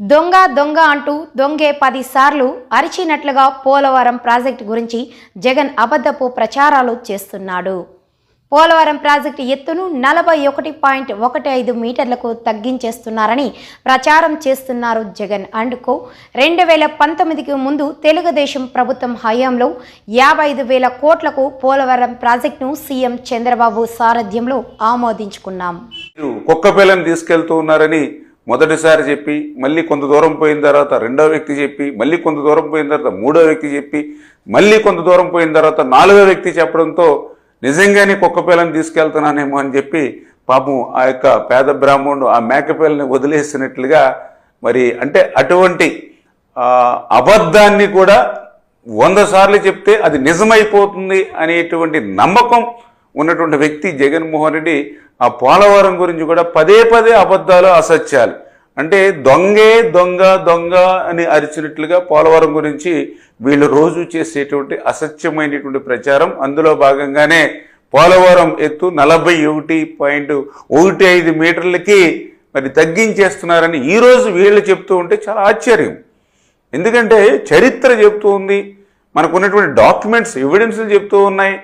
దొంగ దొంగ అంటూ దొంగే పదిసార్లు అరిచినట్లుగా పోలవరం ప్రాజెక్టు గురించి జగన్ అబద్ధపు ప్రచారాలు చేస్తున్నాడు. పోలవరం ప్రాజెక్టు ఎత్తును నలభై ఒకటి పాయింట్ ఒకటి ఐదు మీటర్లకు తగ్గించేస్తున్నారని ప్రచారం చేస్తున్నారు జగన్. అండ్ కో రెండు వేల పంతొమ్మిదికి ముందు తెలుగుదేశం ప్రభుత్వం హయాంలో యాభై ఐదు వేల కోట్లకు పోలవరం ప్రాజెక్టును సీఎం చంద్రబాబు సారథ్యంలో ఆమోదించుకున్నాం. మీరు కుక్క పిల్లని తీసుకెళ్తూ ఉన్నారని మొదటిసారి చెప్పి మళ్ళీ కొంత దూరం పోయిన తర్వాత రెండో వ్యక్తి చెప్పి మళ్ళీ కొంత దూరం పోయిన తర్వాత మూడో వ్యక్తి చెప్పి మళ్ళీ కొంత దూరం పోయిన తర్వాత నాలుగో వ్యక్తి చెప్పడంతో నిజంగానే కుక్క పిల్లని తీసుకెళ్తున్నానేమో అని చెప్పి పాపం ఆ యొక్క పేద బ్రాహ్మణుడు ఆ మేకపిల్లని వదిలేసినట్లుగా మరి అంటే అటువంటి అబద్ధాన్ని కూడా వంద సార్లు చెప్తే అది నిజమైపోతుంది అనేటువంటి నమ్మకం ఉన్నటువంటి వ్యక్తి జగన్మోహన్ రెడ్డి ఆ పోలవరం గురించి కూడా పదే పదే అబద్ధాలు అసత్యాలు. అంటే దొంగే దొంగ దొంగ అని అరిచినట్లుగా పోలవరం గురించి వీళ్ళు రోజు చేసేటువంటి అసత్యమైనటువంటి ప్రచారం. అందులో భాగంగానే పోలవరం ఎత్తు నలభై ఒకటి పాయింట్ ఒకటి ఐదు మీటర్లకి మరి తగ్గించేస్తున్నారని ఈరోజు వీళ్ళు చెప్తూ ఉంటే చాలా ఆశ్చర్యం. ఎందుకంటే చరిత్ర చెప్తూ ఉంది. మనకు ఉన్నటువంటి డాక్యుమెంట్స్ ఎవిడెన్స్లు చెప్తూ ఉన్నాయి.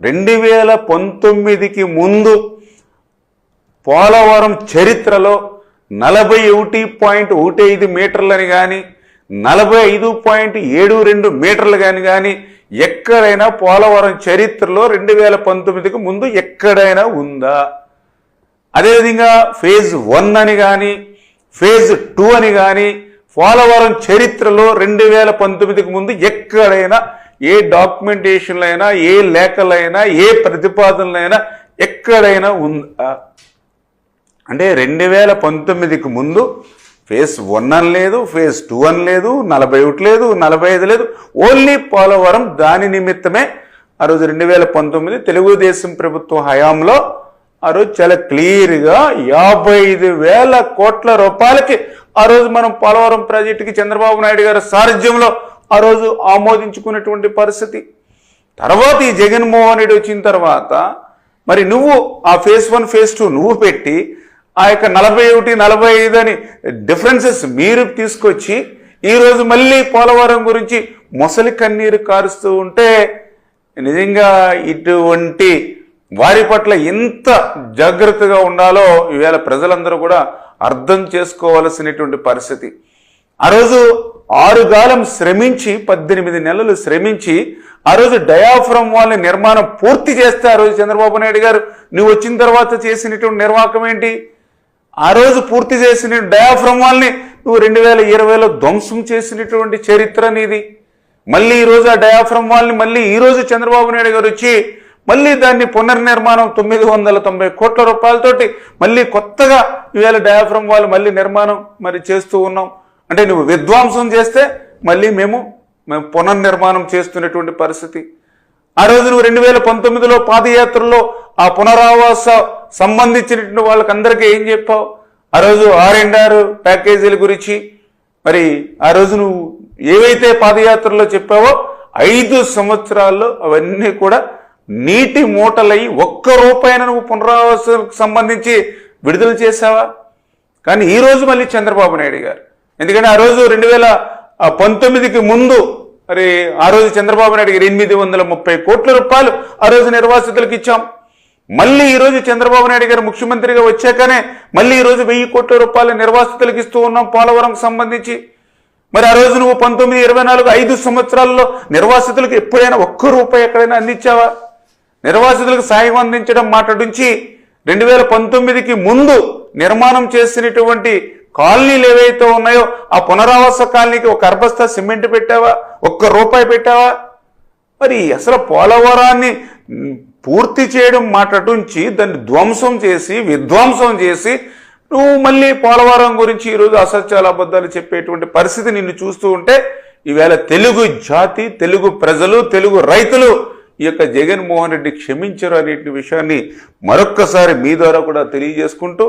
రెండు వేల పంతొమ్మిదికి ముందు పోలవరం చరిత్రలో నలభై ఒకటి పాయింట్ ఒకటి ఐదు మీటర్లని కానీ నలభై ఐదు పాయింట్ ఏడు రెండు మీటర్లు కానీ కానీ ఎక్కడైనా పోలవరం చరిత్రలో రెండు వేల పంతొమ్మిదికి ముందు ఎక్కడైనా ఉందా? అదేవిధంగా ఫేజ్ వన్ అని కానీ ఫేజ్ టూ అని కానీ పోలవరం చరిత్రలో రెండు వేల పంతొమ్మిదికి ముందు ఎక్కడైనా ఏ డాక్యుమెంటేషన్లైనా ఏ లేఖలైనా ఏ ప్రతిపాదనలైనా ఎక్కడైనా ఉందా? అంటే రెండు వేల పంతొమ్మిదికి ముందు ఫేజ్ వన్ అని లేదు ఫేజ్ టూ అని లేదు నలభై ఒకటి లేదు నలభై ఐదు లేదు. ఓన్లీ పోలవరం దాని నిమిత్తమే ఆ రోజు రెండు వేల పంతొమ్మిది తెలుగుదేశం ప్రభుత్వ హయాంలో ఆ రోజు చాలా క్లియర్గా యాభై ఐదు వేల కోట్ల రూపాయలకి ఆ రోజు మనం పోలవరం ప్రాజెక్టుకి చంద్రబాబు నాయుడు గారి సారథ్యంలో ఆ రోజు ఆమోదించుకున్నటువంటి పరిస్థితి. తర్వాత ఈ జగన్మోహన్ రెడ్డి వచ్చిన తర్వాత మరి నువ్వు ఆ ఫేజ్ వన్ ఫేజ్ టూ నువ్వు పెట్టి ఆ యొక్క నలభై ఒకటి నలభై ఐదు అని డిఫరెన్సెస్ మీరు తీసుకొచ్చి ఈరోజు మళ్ళీ పోలవరం గురించి మొసలి కన్నీరు కారుస్తూ ఉంటే నిజంగా ఇటువంటి వారి పట్ల ఎంత జాగ్రత్తగా ఉండాలో ఈవేళ ప్రజలందరూ కూడా అర్థం చేసుకోవలసినటువంటి పరిస్థితి. ఆ రోజు ఆరు గాలం శ్రమించి పద్దెనిమిది నెలలు శ్రమించి ఆ రోజు డయాఫ్రమ్ వాళ్ళ నిర్మాణం పూర్తి చేస్తే ఆ రోజు చంద్రబాబు నాయుడు గారు నువ్వు వచ్చిన తర్వాత చేసినటువంటి నిర్వాహకం ఏంటి? ఆ రోజు పూర్తి చేసిన డయాఫ్రమ్ వాళ్ళని నువ్వు రెండు వేల ఇరవైలో ధ్వంసం చేసినటువంటి చరిత్ర నీది. మళ్ళీ ఈరోజు ఆ డయాఫ్రమ్ వాళ్ళని మళ్ళీ ఈరోజు చంద్రబాబు నాయుడు గారు వచ్చి మళ్ళీ దాన్ని పునర్నిర్మాణం తొమ్మిది వందల తొంభై కోట్ల రూపాయలతోటి మళ్ళీ కొత్తగా ఈవేళ డయాఫ్రమ్ వాళ్ళు మళ్ళీ నిర్మాణం మరి చేస్తూ ఉన్నాం. అంటే నువ్వు విధ్వంసం చేస్తే మళ్ళీ మేము మేము పునర్నిర్మాణం చేస్తున్నటువంటి పరిస్థితి. ఆ రోజు నువ్వు రెండు వేల పంతొమ్మిదిలో పాదయాత్రలో ఆ పునరావాస సంబంధించినటువంటి వాళ్ళకందరికీ ఏం చెప్పావు? ఆ రోజు ఆర్ఎండ్ఆర్ ప్యాకేజీల గురించి. మరి ఆ రోజు నువ్వు ఏవైతే పాదయాత్రలో చెప్పావో ఐదు సంవత్సరాల్లో అవన్నీ కూడా నీటి మూటలై ఒక్క రూపాయిన నువ్వు పునరావాసానికి సంబంధించి విడుదల చేశావా? కానీ ఈ రోజు మళ్ళీ చంద్రబాబు నాయుడు గారు. ఎందుకంటే ఆ రోజు రెండు వేల పంతొమ్మిదికి ముందు మరి ఆ రోజు చంద్రబాబు నాయుడు గారు ఎనిమిది వందల ముప్పై కోట్ల రూపాయలు ఆ రోజు నిర్వాసితులకు ఇచ్చాం. మళ్ళీ ఈరోజు చంద్రబాబు నాయుడు గారు ముఖ్యమంత్రిగా వచ్చాకనే మళ్ళీ ఈరోజు వెయ్యి కోట్ల రూపాయలు నిర్వాసితులకు ఇస్తూ ఉన్నాం పోలవరం సంబంధించి. మరి ఆ రోజు నువ్వు పంతొమ్మిది ఇరవై నాలుగు ఐదు సంవత్సరాల్లో నిర్వాసితులకు ఎప్పుడైనా ఒక్క రూపాయి ఎక్కడైనా అందించావా? నిర్వాసితులకు సాయం అందించడం మాట్లాడించి రెండు వేల పంతొమ్మిదికి ముందు నిర్మాణం చేసినటువంటి కాలనీలు ఏవైతే ఉన్నాయో ఆ పునరావాస కాలనీకి ఒక అర్బస్తా సిమెంట్ పెట్టావా? ఒక్క రూపాయి పెట్టావా? మరి అసలు పోలవరాన్ని పూర్తి చేయడం మాటటుంచి దాన్ని ధ్వంసం చేసి విధ్వంసం చేసి నువ్వు మళ్ళీ పోలవరం గురించి ఈరోజు అసత్యాల అబద్ధాలు చెప్పేటువంటి పరిస్థితి నిన్ను చూస్తూ ఉంటే ఈవేళ తెలుగు జాతి తెలుగు ప్రజలు తెలుగు రైతులు ఈ యొక్క జగన్మోహన్ రెడ్డి క్షమించరు అనే విషయాన్ని మరొక్కసారి మీ ద్వారా కూడా తెలియజేసుకుంటూ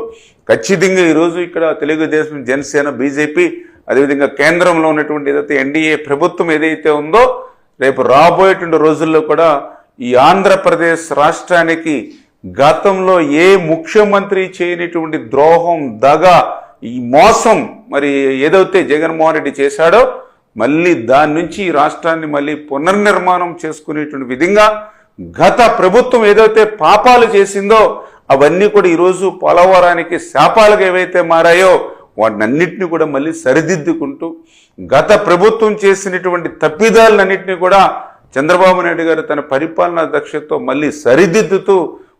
ఖచ్చితంగా ఈరోజు ఇక్కడ తెలుగుదేశం జనసేన బీజేపీ అదేవిధంగా కేంద్రంలో ఉన్నటువంటి ఏదైతే ఎన్డీఏ ప్రభుత్వం ఏదైతే ఉందో రేపు రాబోయేటువంటి రోజుల్లో కూడా ఈ ఆంధ్రప్రదేశ్ రాష్ట్రానికి గతంలో ఏ ముఖ్యమంత్రి చేయనటువంటి ద్రోహం దగ ఈ మోసం మరి ఏదైతే జగన్మోహన్ రెడ్డి చేశాడో మళ్ళీ దాని నుంచి ఈ రాష్ట్రాన్ని మళ్ళీ పునర్నిర్మాణం చేసుకునేటువంటి విధంగా గత ప్రభుత్వం ఏదైతే పాపాలు చేసిందో అవన్నీ కూడా ఈరోజు పోలవరానికి శాపాలుగా ఏవైతే మారాయో వాటినన్నింటినీ కూడా మళ్ళీ సరిదిద్దుకుంటూ గత ప్రభుత్వం చేసినటువంటి తప్పిదాలన్నింటినీ కూడా చంద్రబాబు నాయుడు గారు తన పరిపాలనా దక్షతతో మళ్ళీ సరిదిద్దుతూ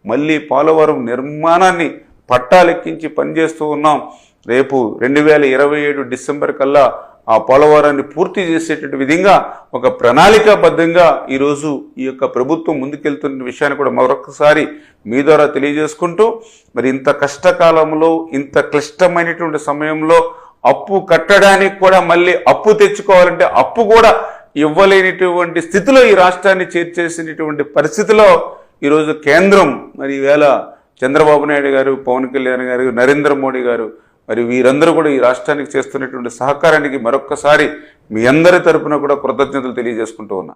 మళ్ళీ పోలవరం నిర్మాణాన్ని పట్టాలెక్కించి పనిచేస్తూ ఉన్నాం. రేపు రెండు వేల ఇరవై ఏడు డిసెంబర్ కల్లా ఆ పోలవరాన్ని పూర్తి చేసేటటువంటి విధంగా ఒక ప్రణాళికాబద్ధంగా ఈరోజు ఈ యొక్క ప్రభుత్వం ముందుకెళ్తున్న విషయాన్ని కూడా మరొకసారి మీ ద్వారా తెలియజేసుకుంటూ మరి ఇంత కష్టకాలంలో ఇంత క్లిష్టమైనటువంటి సమయంలో అప్పు కట్టడానికి కూడా మళ్ళీ అప్పు తెచ్చుకోవాలంటే అప్పు కూడా ఇవ్వలేనిటువంటి స్థితిలో ఈ రాష్ట్రాన్ని చేర్చేసినటువంటి పరిస్థితిలో ఈరోజు కేంద్రం మరి ఈవేళ చంద్రబాబు నాయుడు గారు పవన్ కళ్యాణ్ గారు నరేంద్ర మోడీ గారు మరి వీరందరూ కూడా ఈ రాష్ట్రానికి చేస్తున్నటువంటి సహకారానికి మరొక్కసారి మీ అందరి తరపున కూడా కృతజ్ఞతలు తెలియజేసుకుంటూ ఉన్నా.